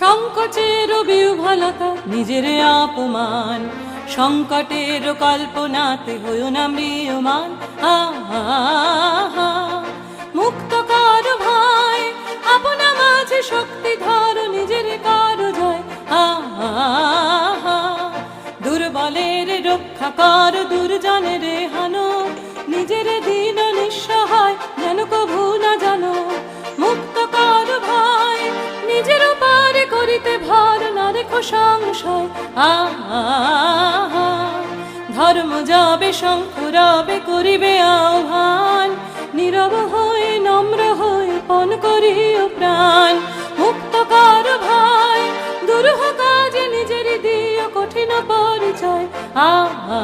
সংকটের বিহ্বলতা, নিজের অপমান। সংকটের কল্পনাতে হইও না মৃয়মান মুক্ত কর ভাই আপনা মাঝে শক্তি ধর, নিজের কারও জয়। দুর্বলের রক্ষা কর, দুর্জনের হানো সংশয়, আহা ধর্ম যাবে শঙ্করাবে করিবে আহ্বান। নীরব হয়ে, নম্র হয়ে, পণ করিও প্রাণ। মুক্ত কর ভাই, দুরূহ কাজে নিজের দিও কঠিন পরিচয়, আহা